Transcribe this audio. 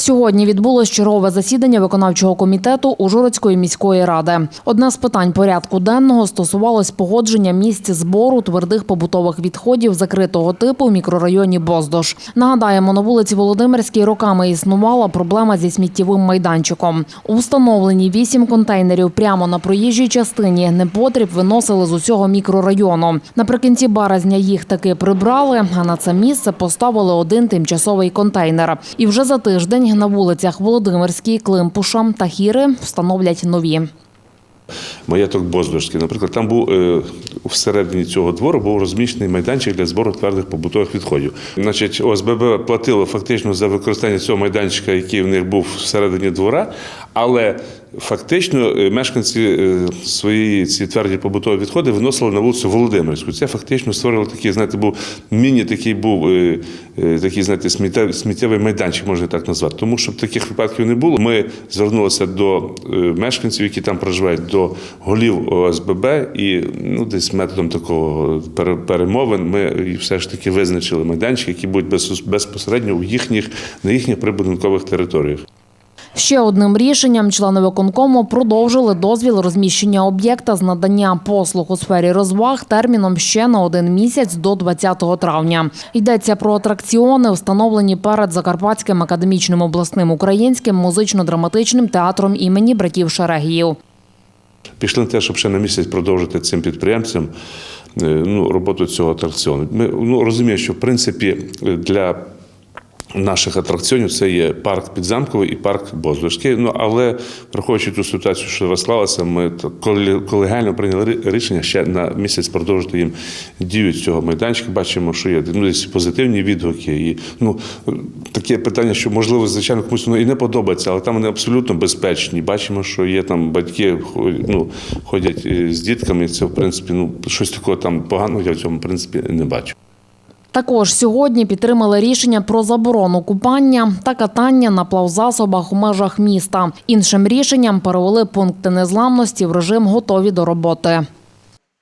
Сьогодні відбулось чергове засідання виконавчого комітету Ужгородської міської ради. Одне з питань порядку денного стосувалось погодження місць збору твердих побутових відходів закритого типу в мікрорайоні Боздош. Нагадаємо, на вулиці Володимирській роками існувала проблема зі сміттєвим майданчиком. У встановлені вісім контейнерів прямо на проїжджій частині непотріб виносили з усього мікрорайону. Наприкінці березня їх таки прибрали, а на це місце поставили один тимчасовий контейнер. І вже за тиждень на вулицях Володимирській, Климпуша та Хіри встановлять нові. Маєток Боздорський. Наприклад, там був е, всередині цього двору був розміщений майданчик для збору твердих побутових відходів. Значить, ОСББ платило фактично за використання цього майданчика, який в них був всередині двора, але фактично е, мешканці е, свої ці тверді побутові відходи виносили на вулицю Володимирську. Це фактично створило такий, знаєте, був міні такий був такий, знаєте, сміттєвий майданчик, можна так назвати. Тому щоб таких випадків не було, ми звернулися до мешканців, які там проживають, до голів ОСББ, і ну десь методом такого пере- перемовин ми все ж таки визначили майданчики, які будуть безпос- безпосередньо у їхніх на їхніх прибудинкових територіях. Ще одним рішенням члени виконкому продовжили дозвіл розміщення об'єкта з надання послуг у сфері розваг терміном ще на один місяць до 20 травня. Йдеться про атракціони, встановлені перед Закарпатським академічним обласним українським музично-драматичним театром імені братів Шерегіїв. Пішли на те, щоб ще на місяць продовжити цим підприємцям е, ну, роботу цього атракціону. Ми ну, розуміємо, що в принципі для наших атракціонів це є парк Підзамковий і парк Боздорський. Ну але враховуючи ту ситуацію, що розклалася, ми так коле- колегіально прийняли рішення ще на місяць продовжити їм дію цього майданчика. Бачимо, що є ну, десь позитивні відгуки. І ну таке питання, що можливо, звичайно, комусь воно і не подобається, але там вони абсолютно безпечні. Бачимо, що є там батьки, ну, ходять е, з дітками. Це в принципі ну щось такого там поганого я в цьому в принципі не бачу. Також сьогодні підтримали рішення про заборону купання та катання на плавзасобах у межах міста. Іншим рішенням перевели пункти незламності в режим готові до роботи.